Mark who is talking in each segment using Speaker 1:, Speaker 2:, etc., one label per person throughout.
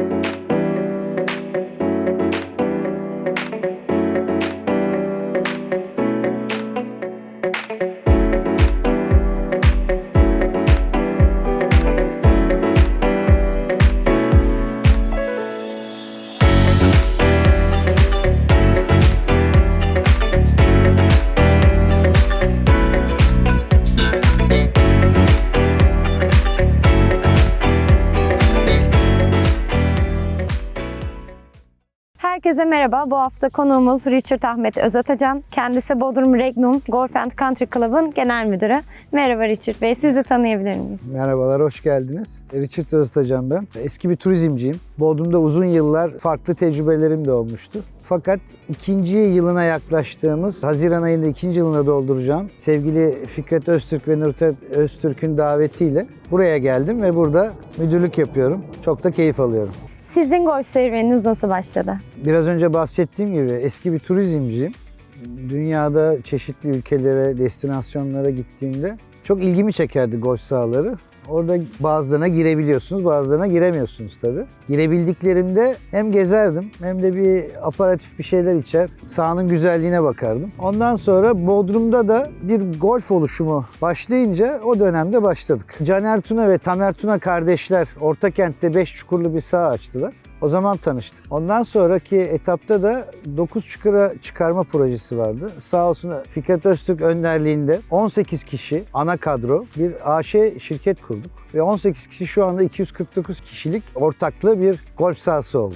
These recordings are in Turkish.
Speaker 1: Thank you Herkese merhaba. Bu hafta konuğumuz Richard Ahmet Özatacan. Kendisi Bodrum Regnum Golf and Country Club'ın genel müdürü. Merhaba Richard Bey. Sizi tanıyabilir miyiz?
Speaker 2: Merhabalar, hoş geldiniz. Richard Öztacan ben. Eski bir turizmciyim. Bodrum'da uzun yıllar farklı tecrübelerim de olmuştu. Fakat ikinci yılına yaklaştığımız, Haziran ayında ikinci yılına dolduracağım sevgili Fikret Öztürk ve Nurten Öztürk'ün davetiyle buraya geldim ve burada müdürlük yapıyorum. Çok da keyif alıyorum.
Speaker 1: Sizin golf serüveniniz nasıl başladı?
Speaker 2: Biraz önce bahsettiğim gibi eski bir turizmciyim. Dünyada çeşitli ülkelere, destinasyonlara gittiğimde çok ilgimi çekerdi golf sahaları. Orada bazılarına girebiliyorsunuz, bazılarına giremiyorsunuz tabii. Girebildiklerimde hem gezerdim hem de bir aparatif bir şeyler içer, sahanın güzelliğine bakardım. Ondan sonra Bodrum'da da bir golf oluşumu başlayınca o dönemde başladık. Caner Tuna ve Tamer Tuna kardeşler Ortakent'te 5 çukurlu bir saha açtılar. O zaman tanıştık. Ondan sonraki etapta da 9 çukura çıkarma projesi vardı. Sağ olsun Fikret Öztürk önderliğinde 18 kişi ana kadro bir AŞ şirket kurduk. Ve 18 kişi şu anda 249 kişilik ortaklı bir golf sahası oldu.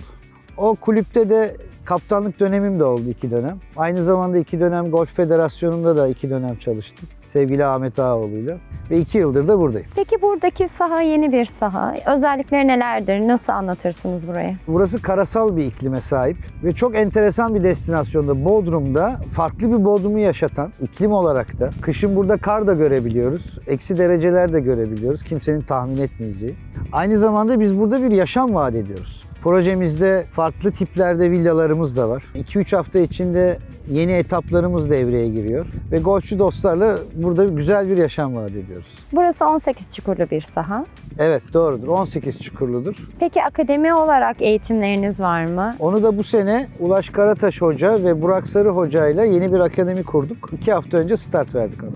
Speaker 2: O kulüpte de kaptanlık dönemim de oldu iki dönem. Aynı zamanda iki dönem Golf Federasyonu'nda da iki dönem çalıştım. Sevgili Ahmet Ağaoğlu'yla. Ve iki yıldır da buradayım.
Speaker 1: Peki buradaki saha yeni bir saha. Özellikleri nelerdir? Nasıl anlatırsınız burayı?
Speaker 2: Burası karasal bir iklime sahip ve çok enteresan bir destinasyonda Bodrum'da farklı bir Bodrum'u yaşatan iklim olarak da kışın burada kar da görebiliyoruz. Eksi dereceler de görebiliyoruz. Kimsenin tahmin etmeyeceği. Aynı zamanda biz burada bir yaşam vaat ediyoruz. Projemizde farklı tiplerde villalarımız da var. 2-3 hafta içinde yeni etaplarımız devreye giriyor. Ve golfçü dostlarla burada güzel bir yaşam vaat ediyoruz.
Speaker 1: Burası 18 çukurlu bir saha.
Speaker 2: Evet doğrudur. 18 çukurludur.
Speaker 1: Peki akademi olarak eğitimleriniz var mı?
Speaker 2: Onu da bu sene Ulaş Karataş Hoca ve Burak Sarı Hoca ile yeni bir akademi kurduk. İki hafta önce start verdik ona.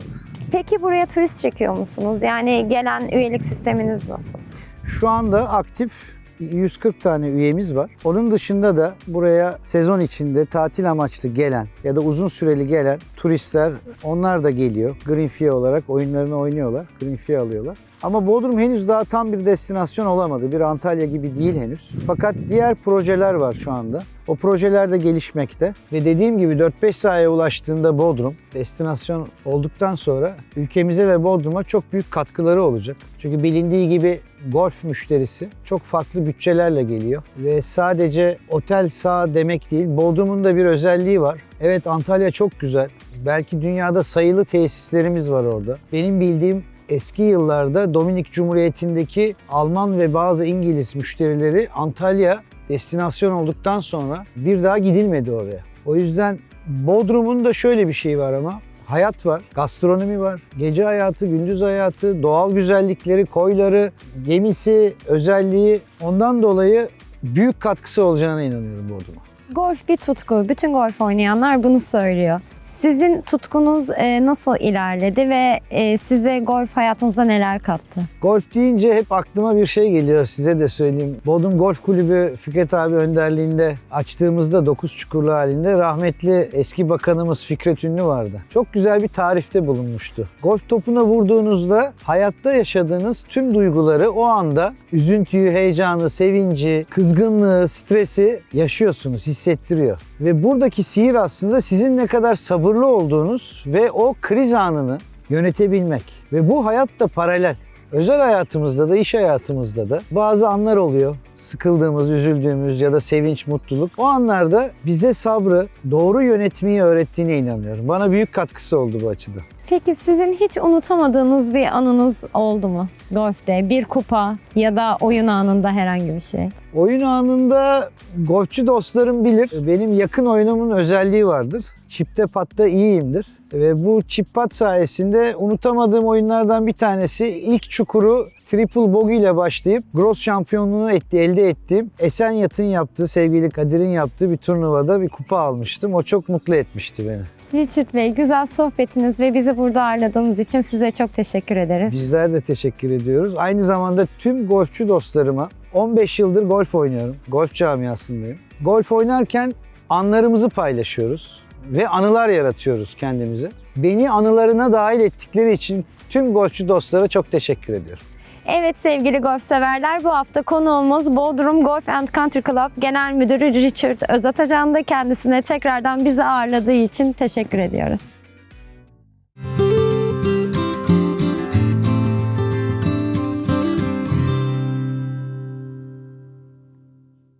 Speaker 1: Peki buraya turist çekiyor musunuz? Yani gelen üyelik sisteminiz nasıl?
Speaker 2: Şu anda aktif 140 tane üyemiz var. Onun dışında da buraya sezon içinde tatil amaçlı gelen ya da uzun süreli gelen turistler onlar da geliyor. Green Fee olarak oyunlarını oynuyorlar. Green Fee alıyorlar. Ama Bodrum henüz daha tam bir destinasyon olamadı. Bir Antalya gibi değil henüz. Fakat diğer projeler var şu anda. O projeler de gelişmekte. Ve dediğim gibi 4-5 sahaya ulaştığında Bodrum destinasyon olduktan sonra ülkemize ve Bodrum'a çok büyük katkıları olacak. Çünkü bilindiği gibi golf müşterisi çok farklı bütçelerle geliyor. Ve sadece otel saha demek değil, Bodrum'un da bir özelliği var. Evet Antalya çok güzel. Belki dünyada sayılı tesislerimiz var orada. Benim bildiğim eski yıllarda Dominik Cumhuriyeti'ndeki Alman ve bazı İngiliz müşterileri Antalya destinasyon olduktan sonra bir daha gidilmedi oraya. O yüzden Bodrum'un da şöyle bir şey var ama hayat var, gastronomi var, gece hayatı, gündüz hayatı, doğal güzellikleri, koyları, gemisi, özelliği ondan dolayı büyük katkısı olacağına inanıyorum Bodrum'a.
Speaker 1: Golf bir tutku. Bütün golf oynayanlar bunu söylüyor. Sizin tutkunuz e, nasıl ilerledi ve e, size golf hayatınızda neler kattı?
Speaker 2: Golf deyince hep aklıma bir şey geliyor size de söyleyeyim. Bodrum Golf Kulübü Fikret abi önderliğinde açtığımızda 9 çukurlu halinde rahmetli eski bakanımız Fikret Ünlü vardı. Çok güzel bir tarifte bulunmuştu. Golf topuna vurduğunuzda hayatta yaşadığınız tüm duyguları o anda üzüntüyü, heyecanı, sevinci, kızgınlığı, stresi yaşıyorsunuz, hissettiriyor. Ve buradaki sihir aslında sizin ne kadar sabırlı olduğunuz ve o kriz anını yönetebilmek. Ve bu hayat da paralel. Özel hayatımızda da, iş hayatımızda da bazı anlar oluyor. Sıkıldığımız, üzüldüğümüz ya da sevinç, mutluluk. O anlarda bize sabrı, doğru yönetmeyi öğrettiğine inanıyorum. Bana büyük katkısı oldu bu açıdan.
Speaker 1: Peki sizin hiç unutamadığınız bir anınız oldu mu? Golf'te bir kupa ya da oyun anında herhangi bir şey.
Speaker 2: Oyun anında golfçü dostlarım bilir. Benim yakın oyunumun özelliği vardır. Çipte patta iyiyimdir. Ve bu çip pat sayesinde unutamadığım oyunlardan bir tanesi ilk çukuru triple bogey ile başlayıp gross şampiyonluğunu etti, elde ettiğim Esenyat'ın yaptığı, sevgili Kadir'in yaptığı bir turnuvada bir kupa almıştım. O çok mutlu etmişti beni.
Speaker 1: Richard Bey güzel sohbetiniz ve bizi burada ağırladığınız için size çok teşekkür ederiz.
Speaker 2: Bizler de teşekkür ediyoruz. Aynı zamanda tüm golfçü dostlarıma 15 yıldır golf oynuyorum. Golf camiasındayım. Golf oynarken anlarımızı paylaşıyoruz ve anılar yaratıyoruz kendimize. Beni anılarına dahil ettikleri için tüm golfçü dostlara çok teşekkür ediyorum.
Speaker 1: Evet sevgili golf severler bu hafta konuğumuz Bodrum Golf and Country Club Genel Müdürü Richard Özatacan da kendisine tekrardan bizi ağırladığı için teşekkür ediyoruz.